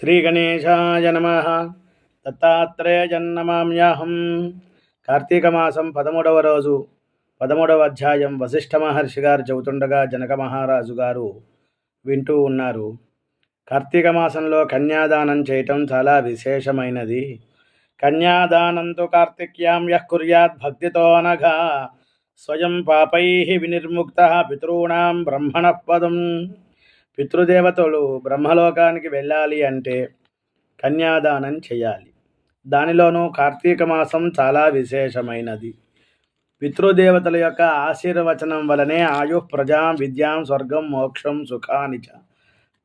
శ్రీగణేశాయ నమ దత్తాత్రేయజన్నమామ్యాహం కార్తీక మాసం పదమూడవ రోజు। పదమూడవ అధ్యాయం వశిష్ఠ మహర్షి గారు చెబుతుండగా జనక మహారాజు గారు వింటూ ఉన్నారు. కార్తీక మాసంలో కన్యాదానం చేయటం చాలా విశేషమైనది. కన్యాదానంతో కార్తిక్యాం యః కుర్యాత్ భక్తితో అనఘా। స్వయం పాపై వినిర్ముక్త పితॄణాం బ్రహ్మణ పదం। పితృదేవతలు బ్రహ్మలోకానికి వెళ్ళాలి అంటే కన్యాదానం చేయాలి. దానిలోనూ కార్తీక మాసం చాలా విశేషమైనది. పితృదేవతల యొక్క ఆశీర్వచనం వలనే ఆయు ప్రజాం విద్యాం స్వర్గం మోక్షం సుఖాని చ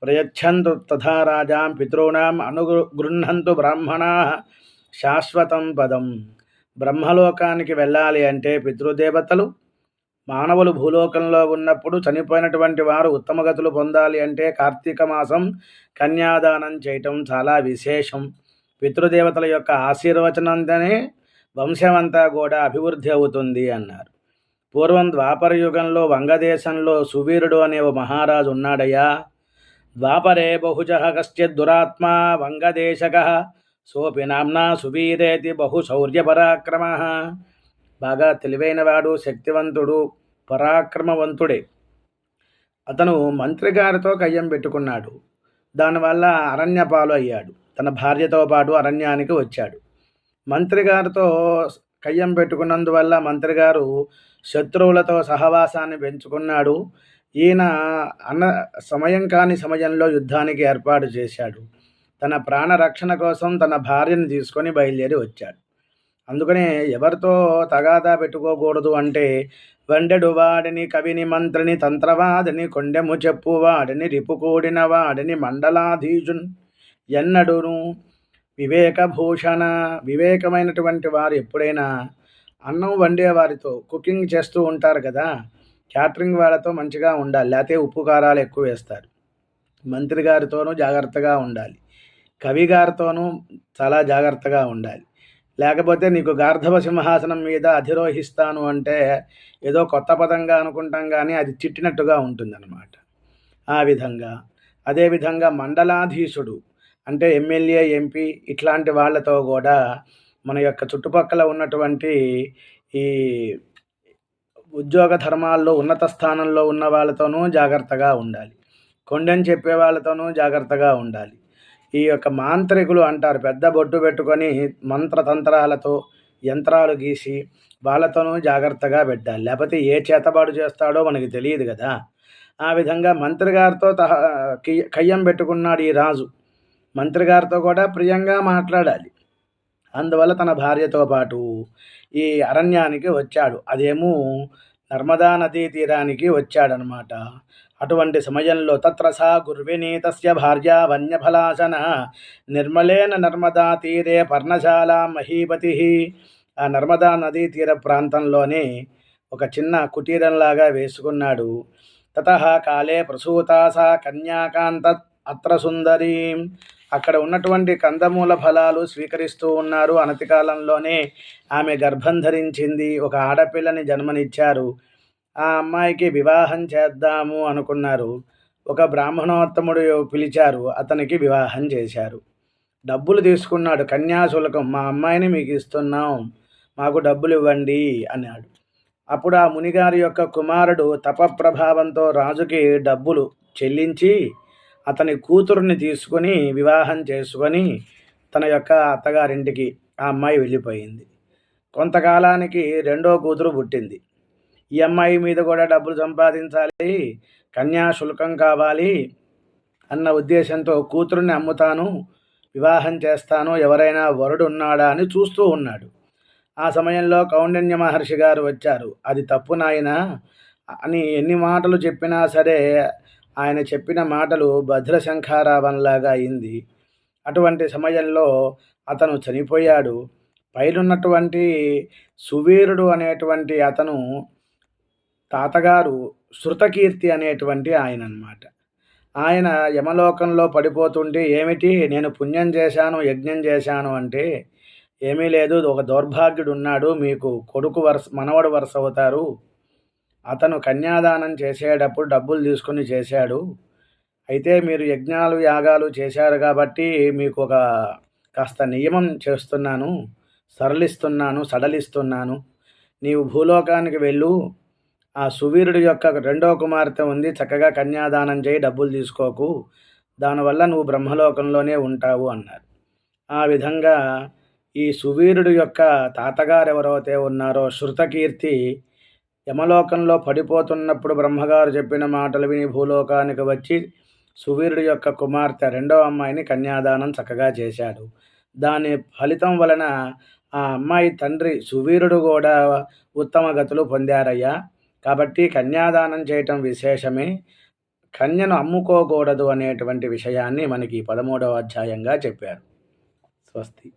ప్రయచ్చంతు తథా రాజాం పితॄణాం అనుగృహంతు బ్రాహ్మణా శాశ్వతం పదం. బ్రహ్మలోకానికి వెళ్ళాలి అంటే పితృదేవతలు మానవులు భూలోకంలో ఉన్నప్పుడు చనిపోయినటువంటి వారు ఉత్తమ గతులు పొందాలి అంటే కార్తీక మాసం కన్యాదానం చేయటం చాలా విశేషం. పితృదేవతల యొక్క ఆశీర్వచనంతోనే వంశమంతా కూడా అభివృద్ధి అవుతుంది అన్నారు. పూర్వం ద్వాపర యుగంలో వంగదేశంలో సువీరుడు అనే ఓ మహారాజు ఉన్నాడయ్యా. ద్వాపరే బహుజ కశ్చిత్ దురాత్మా వంగదేశక సోపి నామ్నా సువీరేతి బహు శౌర్యపరాక్రమ బాగా తెలివైనవాడు శక్తివంతుడు పరాక్రమవంతుడే. అతను మంత్రిగారితో కయ్యం పెట్టుకున్నాడు. దానివల్ల అరణ్యపాలు అయ్యాడు. తన భార్యతో పాటు అరణ్యానికి వచ్చాడు. మంత్రిగారితో కయ్యం పెట్టుకున్నందువల్ల మంత్రిగారు శత్రువులతో సహవాసాన్ని పెంచుకున్నాడు. ఈయన అన్న సమయం కాని సమయంలో యుద్ధానికి ఏర్పాటు చేశాడు. తన ప్రాణరక్షణ కోసం తన భార్యను తీసుకొని బయలుదేరి వచ్చాడు. అందుకనే ఎవరితో తగాదా పెట్టుకోకూడదు అంటే వెండెడు వాడిని కవిని మంత్రిని తంత్రవాదిని కొండెము చెప్పు వాడిని రిపుకూడిన వాడిని మండలాధీజున్ ఎన్నడును? వివేకభూషణ వివేకమైనటువంటి వారు ఎప్పుడైనా అన్నం వండే వారితో కుకింగ్ చేస్తూ ఉంటారు కదా క్యాటరింగ్ వాళ్ళతో మంచిగా ఉండాలి లేకపోతే ఉప్పు కారాలు ఎక్కువ వేస్తారు. మంత్రి గారితోనూ జాగ్రత్తగా ఉండాలి కవి గారితోనూ చాలా జాగ్రత్తగా ఉండాలి. లేకపోతే నీకు గార్ధవ సింహాసనం మీద అధిరోహిస్తాను అంటే ఏదో కొత్త పదంగా అనుకుంటాం కానీ అది చిట్టినట్టుగా ఉంటుందన్నమాట. ఆ విధంగా అదేవిధంగా మండలాధీశుడు అంటే ఎమ్మెల్యే ఎంపీ ఇట్లాంటి వాళ్ళతో కూడా మన యొక్క చుట్టుపక్కల ఉన్నటువంటి ఈ ఉద్యోగ ధర్మాల్లో ఉన్నత స్థానంలో ఉన్న వాళ్ళతోనూ జాగ్రత్తగా ఉండాలి. కొండని చెప్పే వాళ్ళతోనూ జాగ్రత్తగా ఉండాలి. ఈ యొక్క మాంత్రికులు అంటారు. పెద్ద బొట్టు పెట్టుకొని మంత్రతంత్రాలతో యంత్రాలు గీసి వాళ్ళతోనూ జాగ్రత్తగా పెట్టాలి. లేకపోతే ఏ చేతబాటు చేస్తాడో మనకి తెలియదు కదా. ఆ విధంగా మంత్రిగారితో తహ కయ్యం పెట్టుకున్నాడు ఈ రాజు. మంత్రిగారితో కూడా ప్రియంగా మాట్లాడాలి. అందువల్ల తన భార్యతో పాటు ఈ అరణ్యానికి వచ్చాడు. అదేమో నర్మదా నదీ తీరానికి వచ్చాడనమాట. అటువంటి సమయంలో తత్ర సా గుర్విని తస్య భార్య వన్యఫలాసన నిర్మలేన నర్మదా తీరే పర్ణశాల మహీపతి. ఆ నర్మదా నదీ తీర ప్రాంతంలోనే ఒక చిన్న కుటీరంలాగా వేసుకున్నాడు. తత కాలే ప్రసూతా సా కన్యాకాంత అత్ర సుందరీ. అక్కడ ఉన్నటువంటి కందమూల ఫలాలు స్వీకరిస్తూ ఉన్నారు. అనతికాలంలోనే ఆమె గర్భం ధరించింది. ఒక ఆడపిల్లని జన్మనిచ్చారు. ఆ అమ్మాయికి వివాహం చేద్దాము అనుకున్నారు. ఒక బ్రాహ్మణోత్తముడు పిలిచారు. అతనికి వివాహం చేశారు. డబ్బులు తీసుకున్నాడు. కన్యాశుల్కం మా అమ్మాయిని మీకు ఇస్తున్నాం. మాకు డబ్బులు ఇవ్వండి అన్నాడు. అప్పుడు ఆ మునిగారి యొక్క కుమారుడు తపప్రభావంతో రాజుకి డబ్బులు చెల్లించి అతని కూతురుని తీసుకొని వివాహం చేసుకొని తన యొక్క అత్తగారింటికి ఆ అమ్మాయి వెళ్ళిపోయింది. కొంతకాలానికి రెండో కూతురు పుట్టింది. ఈ అమ్మాయి మీద కూడా డబ్బులు సంపాదించాలి కన్యా శుల్కం కావాలి అన్న ఉద్దేశంతో కూతురుని అమ్ముతాను వివాహం చేస్తాను ఎవరైనా వరుడు ఉన్నాడా అని చూస్తూ ఉన్నాడు. ఆ సమయంలో కౌండన్య మహర్షి గారు వచ్చారు. అది తప్పు నాయన? అని ఎన్ని మాటలు చెప్పినా సరే ఆయన చెప్పిన మాటలు భద్రశంఖారావంలాగా అయింది. అటువంటి సమయంలో అతను చనిపోయాడు. పైనున్నటువంటి సువీరుడు అనేటువంటి అతను తాతగారు శృతకీర్తి అనేటువంటి ఆయన అనమాట ఆయన యమలోకంలో పడిపోతుంటే ఏమిటి? నేను పుణ్యం చేశాను యజ్ఞం చేశాను అంటే ఏమీ లేదు ఒక దౌర్భాగ్యుడు ఉన్నాడు మీకు కొడుకు వరుస మనవడు వరుస అవుతారు. అతను కన్యాదానం చేసేటప్పుడు డబ్బులు తీసుకుని చేశాడు. అయితే మీరు యజ్ఞాలు యాగాలు చేశారు కాబట్టి మీకు ఒక కాస్త నియమం చేస్తున్నాను సరళిస్తున్నాను సడలిస్తున్నాను. నీవు భూలోకానికి వెళ్ళు ఆ సువీరుడి యొక్క రెండో కుమార్తె ఉంది. చక్కగా కన్యాదానం చేయి డబ్బులు తీసుకోకు. దానివల్ల నువ్వు బ్రహ్మలోకంలోనే ఉంటావు అన్నారు. ఆ విధంగా ఈ సువీరుడు యొక్క తాతగారు ఎవరైతే ఉన్నారో శృతకీర్తి యమలోకంలో పడిపోతున్నప్పుడు బ్రహ్మగారు చెప్పిన మాటలు విని భూలోకానికి వచ్చి సువీరుడి యొక్క కుమార్తె రెండవ అమ్మాయిని కన్యాదానం చక్కగా చేశాడు. దాని ఫలితం వలన ఆ అమ్మాయి తండ్రి సువీరుడు కూడా ఉత్తమ గతులు పొందారయ్యా. కాబట్టి కన్యాదానం చేయటం విశేషమే. కన్యను అమ్ముకోకూడదు అనేటువంటి విషయాన్ని మనకి పదమూడవ అధ్యాయంగా చెప్పారు. స్వస్తి.